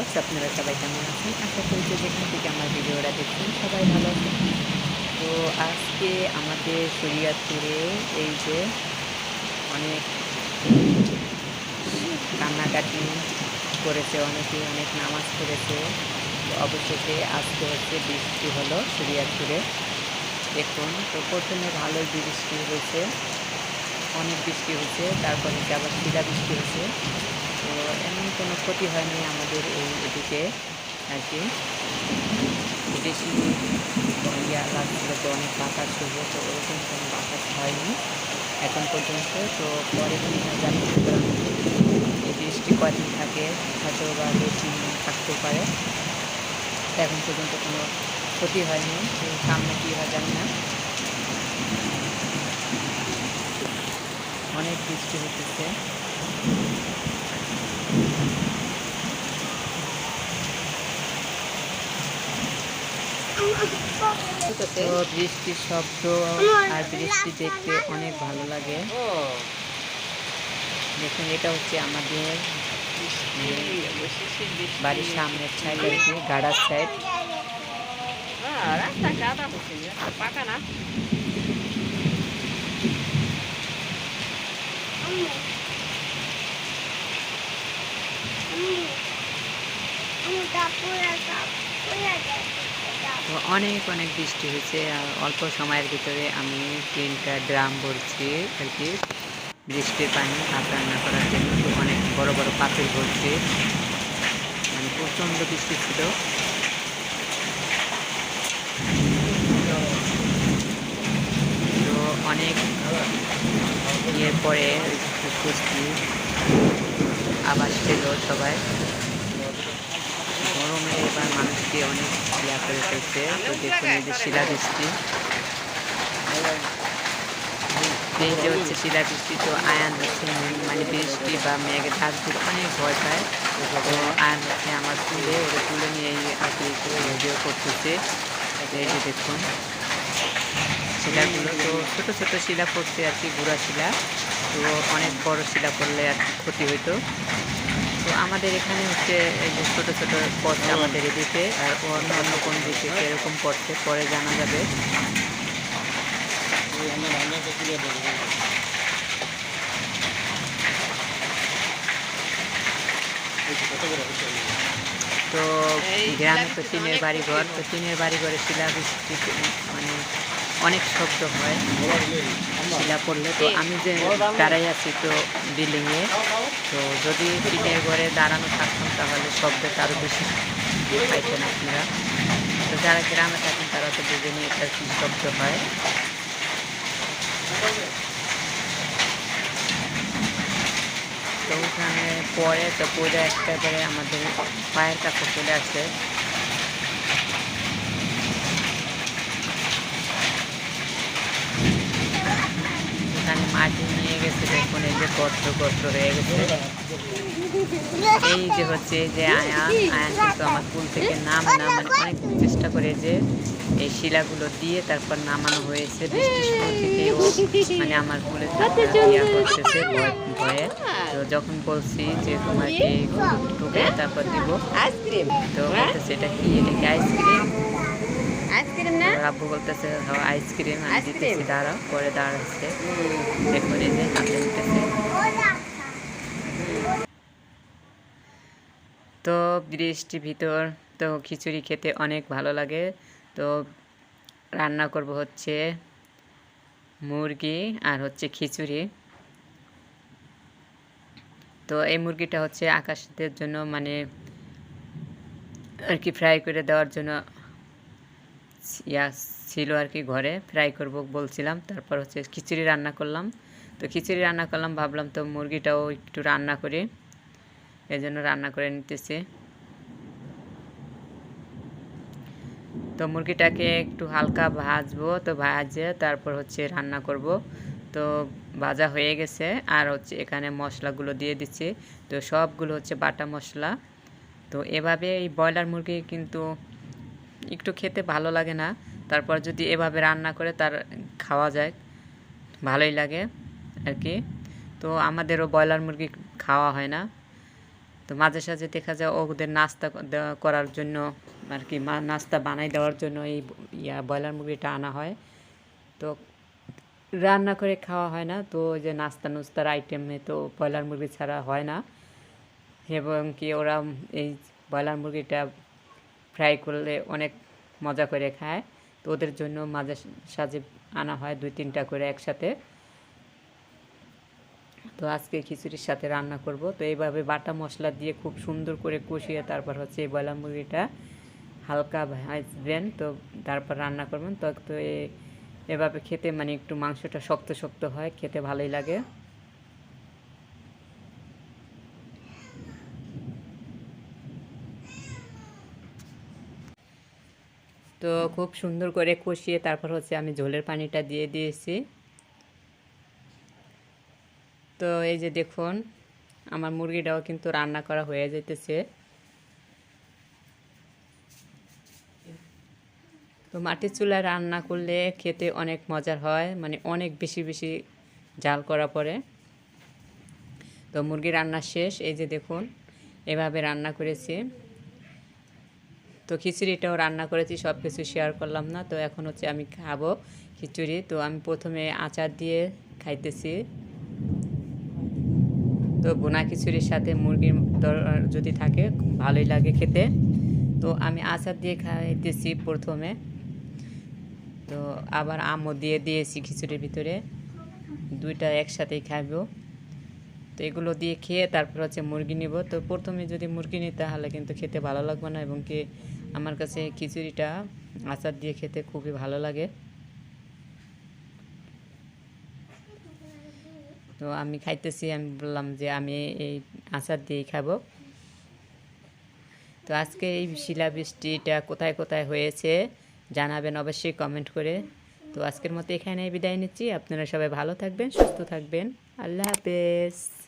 Blogs আপনারা সবাই কেমন আছেন? আশা করি যে যেখান থেকে আমার ভিডিওটা দেখছেন সবাই ভালো আছেন। তো আজকে আমাদের শরিয়াতপুরে এই যে অনেক কান্নাকাটি করেছে, অনেকে অনেক নামাজ পড়েছে। অবশেষে আজকে হচ্ছে বৃষ্টি হলো শরিয়াতপুরে। দেখুন, তো প্রথমে ভালোই বৃষ্টি হয়েছে। অনেক বৃষ্টি হয়েছে, তারপরে আবার শিলা বৃষ্টি হয়েছে। এমন কোনো ক্ষতি হয়নি আমাদের এই এদিকে আর কি বেশি ইয়া লাগছিল তো অনেক বাতাস ছিল তো ওরকম কোনো বাতাস হয়নি এখন পর্যন্ত। তো পরে কি জানি এই বৃষ্টি কয়দিন থাকে, হয়তো বা বেশি থাকতেও পারে। এখন পর্যন্ত কোনো ক্ষতি হয়নি সামনে কী হয় জানি না। অনেক বৃষ্টি হতেছে তো বৃষ্টির শব্দ আর বৃষ্টি দেখতে অনেক ভালো লাগে দেখুন এটা হচ্ছে আমাদের বাড়ির সামনের সাইড আর কি গাড়ার সাইড রাস্তা কাদা তো অনেক অনেক বৃষ্টি হয়েছে। আর অল্প সময়ের ভিতরে আমি তিনটা ড্রাম ভরছি আর কি, বৃষ্টির পানি ভাত রান্না করার জন্য। অনেক বড় বড় পাতিল ভরছি। মানে প্রচণ্ড বৃষ্টি ছিল। তো অনেক ইয়ের পরে আবাস পেল সবাই। গরমে এবার মানুষকে অনেক ইয়া করে ফেলছে। তো দেখুন এই যে শিলাবৃষ্টি। এই যে হচ্ছে শিলাবৃষ্টি, তো আয়ান হচ্ছে মানে বৃষ্টি বা মেঘে ঢাকতে অনেক ভয় পায়। তো আয়ান হচ্ছে আমার তুলে ওরা তুলে নিয়ে আর কি ভিডিও করতেছে। এই যে দেখুন, শিলাগুলো তো ছোটো ছোটো শিলা পড়ছে আর কি গুঁড়া শিলা। তো অনেক বড় শিলা পড়লে আর কি ক্ষতি হইতো। তো আমাদের এখানে হচ্ছে ছোটো ছোটো পড়ছে আমাদের এদিকে আর অন্য অন্য কোন দিকে কীরকম পড়ছে পরে জানা যাবে। তো গ্রামে তো টিনের বাড়ি ঘর তো টিনের বাড়ি ঘরে শিলা বৃষ্টি মানে অনেক শব্দ হয়। শিলা পড়লে তো আমি যে দাঁড়াই আছি তো বিল্ডিংয়ে তো যদি টিনের ঘরে দাঁড়ানো থাকতাম তাহলে শব্দটা আরও বেশি পাইতেন আপনারা। তো যারা গ্রামে থাকেন তারা তো বুঝেনি এটা কি শব্দ হয়। তো ওখানে পরে তো পূজা একটা করে আমাদের পায়ের কাছে চলে আসে। মাটি নিয়ে গেছে দেখুন এই যে গর্ত গর্ত হয়ে গেছে। এই যে হচ্ছে এই যে আয়ান আয়ান কিন্তু আমার পুল থেকে নামে না মানে অনেক চেষ্টা করে যে এই শিলাগুলো দিয়ে তারপর নামানো হয়েছে বৃষ্টির থেকে। ও মানে আমার ইয়া করতেছে ভয়ে তো যখন বলছি যে তোমাকে ঢুকে তারপর দিব আইসক্রিম তো এটা কি? এটা কি আইসক্রিম আইসক্রিম না? আব্বু বলতেছে হ্যাঁ আইসক্রিম। আমি দিতেছি দাঁড়াও পরে দাঁড়াচ্ছে এই যে হাতে তো বৃষ্টি ভিতর তো খিচুড়ি খেতে অনেক ভালো লাগে। তো রান্না করব হচ্ছে মুরগি আর হচ্ছে খিচুড়ি। তো এই মুরগিটা হচ্ছে আকাশদের জন্য মানে আর কি ফ্রাই করে দেওয়ার জন্য ইয়া ছিল আর কি ঘরে ফ্রাই করব বলছিলাম। তারপর হচ্ছে খিচুড়ি রান্না করলাম। তো খিচুড়ি রান্না করলাম, ভাবলাম তো মুরগিটাও একটু রান্না করি। এই জন্য রান্না করে নিতেছি। তো মুরগিটাকে একটু হালকা ভাজবো, তো ভাজে তারপর হচ্ছে রান্না করব। তো ভাজা হয়ে গেছে, আর হচ্ছে এখানে মশলাগুলো দিয়ে দিচ্ছি। তো সবগুলো হচ্ছে বাটা মশলা। তো এভাবে এই ব্রয়লার মুরগি কিন্তু একটু খেতে ভালো লাগে না। তারপর যদি এভাবে রান্না করে তার খাওয়া যায়, ভালোই লাগে আর কি তো আমাদেরও ব্রয়লার মুরগি খাওয়া হয় না। তো মাঝে সাঝে দেখা যায় ওদের নাস্তা করার জন্য আর কি নাস্তা বানাই দেওয়ার জন্য এই ইয়া ব্রয়লার মুরগিটা আনা হয়। তো রান্না করে খাওয়া হয় না। তো যে নাস্তা নুস্তার আইটেমে তো ব্রয়লার মুরগি ছাড়া হয় না। এবং কি ওরা এই ব্রয়লার মুরগিটা ফ্রাই করলে অনেক মজা করে খায়। তো ওদের জন্য মাঝে সাজে আনা হয় দুই তিনটা করে একসাথে। তো আজকে খিচুড়ির সাথে রান্না করব। তো এইভাবে বাটা মশলা দিয়ে খুব সুন্দর করে কষিয়ে তারপর হচ্ছে এই ব্রয়লার মুরগিটা হালকা ভাজবেন। তো তারপর রান্না করবেন। তো এভাবে খেতে মানে একটু মাংসটা শক্ত শক্ত হয়। খেতে ভালোই লাগে। তো খুব সুন্দর করে কষিয়ে তারপর হচ্ছে আমি ঝোলের পানিটা দিয়ে দিয়েছি। তো এই যে দেখুন, আমার মুরগিটাও কিন্তু রান্না করা হয়ে যেতেছে তো মাটির চুলায় রান্না করলে খেতে অনেক মজার হয় মানে অনেক বেশি বেশি জাল করা পরে তো মুরগি রান্না শেষ, এই যে দেখুন, এভাবে রান্না করেছি। তো খিচুড়িটাও রান্না করেছি সব কিছু শেয়ার করলাম না। তো এখন হচ্ছে আমি খাব খিচুড়ি। তো আমি প্রথমে আচার দিয়ে খাইতেছি। তো বোনা খিচুড়ির সাথে মুরগির যদি থাকে, ভালোই লাগে খেতে। তো আমি আচার দিয়ে খাইতেছি প্রথমে। তো আবার আমও দিয়ে দিয়েছি খিচুড়ির ভিতরে। দুইটা একসাথেই খাব তো এগুলো দিয়ে খেয়ে তারপর হচ্ছে মুরগি নিব। তো প্রথমে যদি মুরগি নিই, তাহলে কিন্তু খেতে ভালো লাগবে না এবং কি আমার কাছে খিচুড়িটা আচার দিয়ে খেতে খুবই ভালো লাগে। তো আমি খাইতেছি, আমি বললাম যে আমি এই আচার দিয়েই খাব। তো আজকে এই শিলাবৃষ্টিটা কোথায় কোথায় হয়েছে জানাবেন অবশ্যই কমেন্ট করে। তো আজকের মতো এখানে বিদায় নিচ্ছি। আপনারা সবাই ভালো থাকবেন, সুস্থ থাকবেন। আল্লাহ হাফেজ।